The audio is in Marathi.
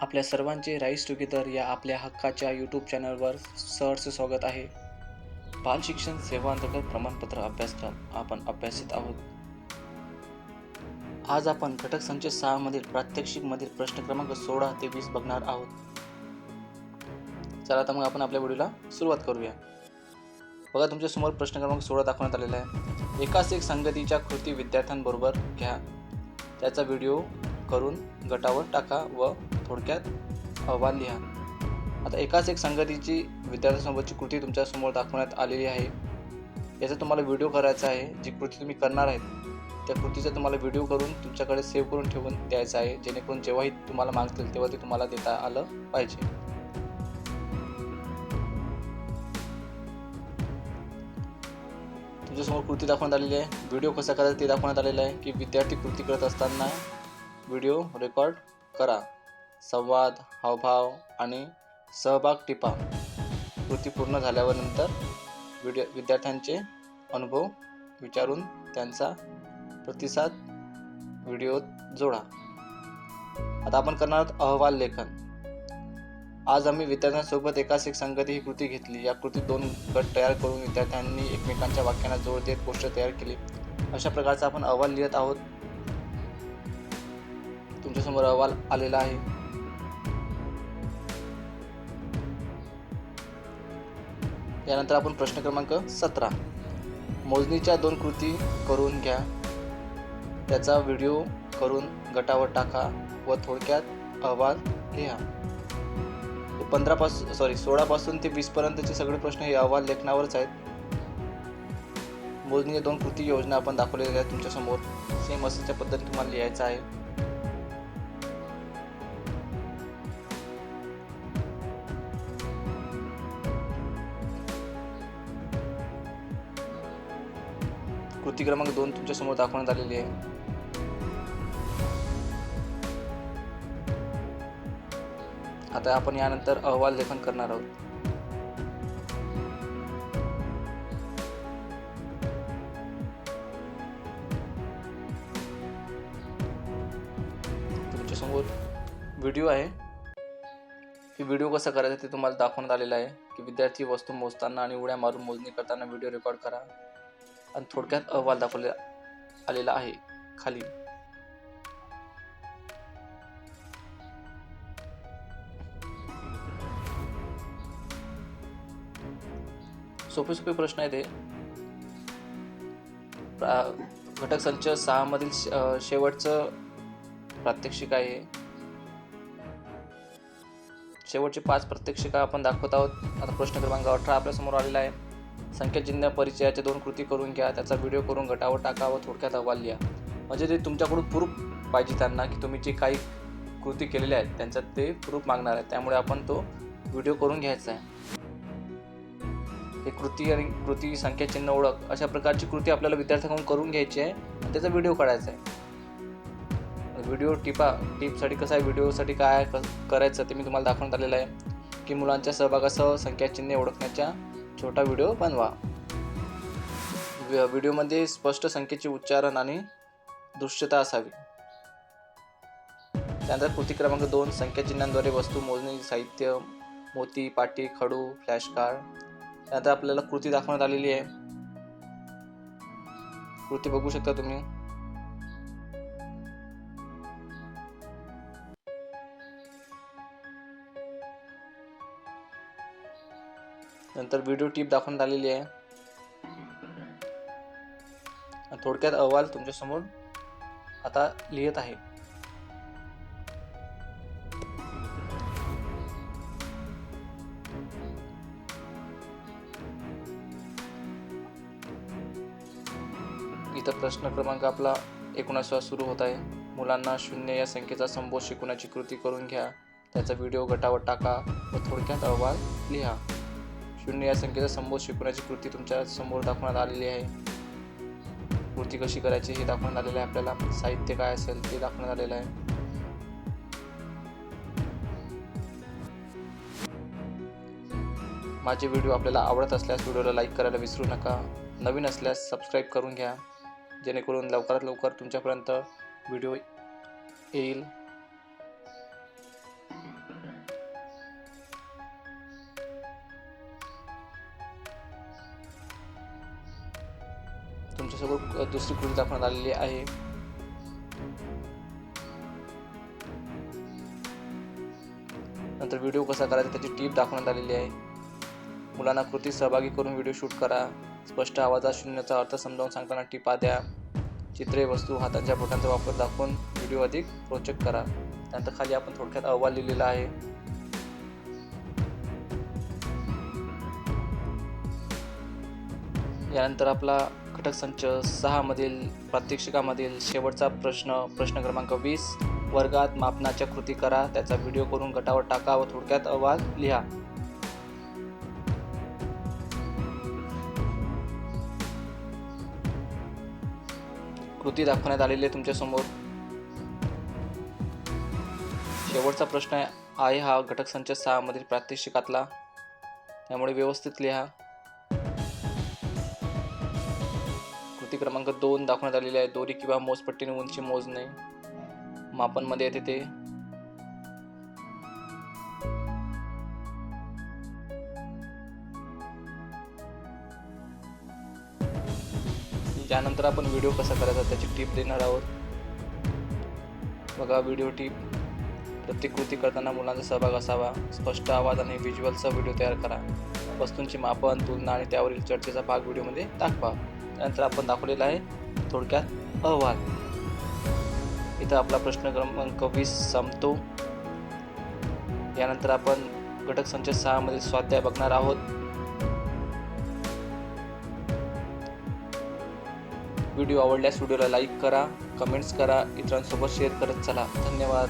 आपल्या सर्वांचे राईस टुगेदर या आपल्या हक्काच्या यूट्यूब चॅनलवर सहर्ष स्वागत आहे. बाल शिक्षण सेवा अंतर्गत प्रमाणपत्र अभ्यासक्रम आपण अभ्यासित आहोत. आज आपण घटक संच सहा मधील प्रात्यक्षिकमधील प्रश्न क्रमांक सोळा ते वीस बघणार आहोत. चला आता मग आपण आपल्या व्हिडिओला सुरुवात करूया. बघा तुमच्यासमोर प्रश्न क्रमांक सोळा दाखवण्यात आलेला आहे. एकाच एक संगतीच्या कृती विद्यार्थ्यांबरोबर घ्या. त्याचा व्हिडिओ करून गटावर टाका व थोडक्यात अहवाल लिहा. आता एकाच एक संगतीची विद्यार्थ्यांसोबतची कृती तुमच्यासमोर दाखवण्यात आलेली आहे. याचा तुम्हाला व्हिडिओ करायचा आहे. जी कृती तुम्ही करणार आहेत त्या कृतीचा तुम्हाला व्हिडिओ करून तुमच्याकडे सेव्ह करून ठेवून द्यायचा आहे. जेणेकरून जेव्हाही तुम्हाला मागतील तेव्हा ते तुम्हाला देता आलं पाहिजे. तुमच्यासमोर कृती दाखवण्यात आलेली आहे. व्हिडिओ कसा करायचा ते दाखवण्यात आलेलं आहे की विद्यार्थी कृती करत असताना व्हिडिओ रेकॉर्ड करा. संवाद हावभाव आणि सहभाग टिपा. कृती पूर्ण झाल्यावर नंतर व्हिडिओ विद्यार्थ्यांचे अनुभव विचारून त्यांचा प्रतिसाद व्हिडिओत जोडा. आता आपण करणार आहोत अहवाल लेखन. आज आम्ही विद्यार्थ्यांसोबत एकाच एक संगती ही कृती घेतली. या कृतीत दोन गट तयार करून विद्यार्थ्यांनी एकमेकांच्या वाक्यांना जोड देत गोष्ट तयार केली. अशा प्रकारचा आपण अहवाल लिहित आहोत. तुमच्यासमोर अहवाल आलेला आहे. यानंतर आपण प्रश्न क्रमांक सतरा. मोजणीच्या दोन कृती करून घ्या. त्याचा व्हिडिओ करून गटावर टाका व थोडक्यात अहवाल लिहा. पंधरा पासून सॉरी सोळापासून ते वीसपर्यंतचे सगळे प्रश्न हे अहवाल लेखनावरच आहेत. मोजणीच्या दोन कृती योजना आपण दाखवलेल्या आहेत तुमच्यासमोर. सेम असेच्या पद्धतीने तुम्हाला लिहायचं आहे. कृती क्रमांक दोन तुमच्यासमोर दाखवण्यात आलेली आहे. आता आपण यानंतर अहवाल लेखन करणार आहोत. तुमच्यासमोर व्हिडिओ आहे. की व्हिडिओ कसा करायचा ते तुम्हाला दाखवण्यात आलेला आहे. की विद्यार्थी वस्तू मोजताना आणि उड्या मारून मोजणी करताना व्हिडिओ रेकॉर्ड करा. आणि थोडक्यात अहवाल दाखवला आलेला आहे खाली. सोपे सोपे प्रश्न येते प्रा- घटक संच सहा मधील शे- शेवटचं प्रात्यक्षिक आहे. शेवटचे पाच प्रात्यक्षिका आपण दाखवत आहोत. आता प्रश्न क्रमांक अठरा आपल्यासमोर आलेला आहे. संख्याचिन्ह परिचयाच्या दोन कृती करून घ्या त्याचा व्हिडिओ करून गटावर टाका व थोडक्यात अहवाल लिहा. म्हणजे ते तुमच्याकडून प्रूफ पाहिजे त्यांना की तुम्ही जे काही कृती केलेल्या आहेत त्यांच्यात ते प्रूफ मागणार आहे त्यामुळे आपण तो व्हिडिओ करून घ्यायचा आहे. हे कृती आणि कृती संख्याचिन्ह ओळख अशा प्रकारची कृती आपल्याला विद्यार्थ्यांकडून करून घ्यायची आहे आणि त्याचा व्हिडिओ काढायचा आहे. व्हिडिओ टिपा टिपसाठी कसं आहे व्हिडिओसाठी काय क- करायचं ते मी तुम्हाला दाखवण्यात आलेलं आहे. की मुलांच्या सहभागासह संख्याचिन्हे ओळखण्याच्या छोटा व्हिडिओ बनवा. व्हिडिओमध्ये स्पष्ट संख्येचे उच्चारण आणि दृश्यता असावी. त्यानंतर कृती क्रमांक दोन संख्याचिन्हांद्वारे वस्तू मोजणी साहित्य मोती पाटी खडू फ्लॅश कार्ड त्यानंतर आपल्याला कृती दाखवण्यात आलेली आहे. कृती बघू शकता तुम्ही. नंतर व्हिडिओ टीप दाखवण्यात आलेली आहे. थोडक्यात अहवाल तुमच्यासमोर आता लिहित आहे. इथं प्रश्न क्रमांक आपला एकोणासवा सुरू होत आहे. मुलांना शून्य या संख्येचा संबोध शिकवण्याची कृती करून घ्या. त्याचा व्हिडिओ गटावर टाका व थोडक्यात अहवाल लिहा. शून्य या संख्येचा संबोध शिकवण्याची कृती तुमच्यासमोर दाखवण्यात आलेली आहे. कृती कशी करायची हे दाखवण्यात आलेलं आहे. आपल्याला साहित्य काय असेल ते दाखवण्यात आलेलं आहे. माझे व्हिडिओ आपल्याला आवडत असल्यास व्हिडिओला लाईक करायला विसरू नका. नवीन असल्यास सबस्क्राईब करून घ्या. जेणेकरून लवकरात लवकर तुमच्यापर्यंत व्हिडिओ येईल. तुमच्यासोबत दुसरी कृती दाखवण्यात आलेली आहे. नंतर व्हिडिओ कसा करायचा त्याची टीप दाखवण्यात आलेली आहे. मुलांना कृती सहभागी करून व्हिडिओ शूट करा. स्पष्ट आवाजात शून्याचा अर्थ समजावून सांगताना टिपा द्या. चित्रे वस्तू हातांच्या बोटांचा वापर दाखवून व्हिडिओ अधिक रोचक करा. त्यानंतर खाली आपण थोडक्यात अहवाल लिहिलेला आहे. यानंतर आपला घटक संच सहामधील प्रात्यक्षिकामधील शेवटचा प्रश्न प्रश्न क्रमांक वीस. वर्गात मापनाच्या कृती करा त्याचा व्हिडिओ करून गटावर टाका व थोडक्यात अहवाल लिहा. कृती दाखवण्यात आलेली आहे तुमच्यासमोर शेवटचा प्रश्न आहे हा घटक संच सहा मधील प्रात्यक्षिकातला. त्यामुळे व्यवस्थित लिहा. कृती क्रमांक दोन दाखवण्यात आलेली आहे. दोरी किंवा मोजपट्टीने उंची मोजणे. मापनमध्ये येते ते. त्यानंतर आपण व्हिडिओ कसा करायचा त्याची टीप देणार आहोत. बघा व्हिडिओ टीप. प्रत्येक कृती करताना मुलांचा सहभाग असावा. स्पष्ट आवाज आणि व्हिज्युअलचा व्हिडिओ तयार करा. वस्तूंची मापन तुलना आणि त्यावरील चर्चेचा भाग व्हिडिओमध्ये दाखवा. त्यानंतर आपण दाखवलेला आहे थोडक्यात अहवाल. इथं आपला प्रश्न क्रमांक वीस संपतो. यानंतर आपण घटक संच सहा मध्ये स्वाध्याय बघणार आहोत. व्हिडिओ आवडल्यास व्हिडिओला लाईक करा कमेंट्स करा इतरांसोबत शेअर करत चला. धन्यवाद.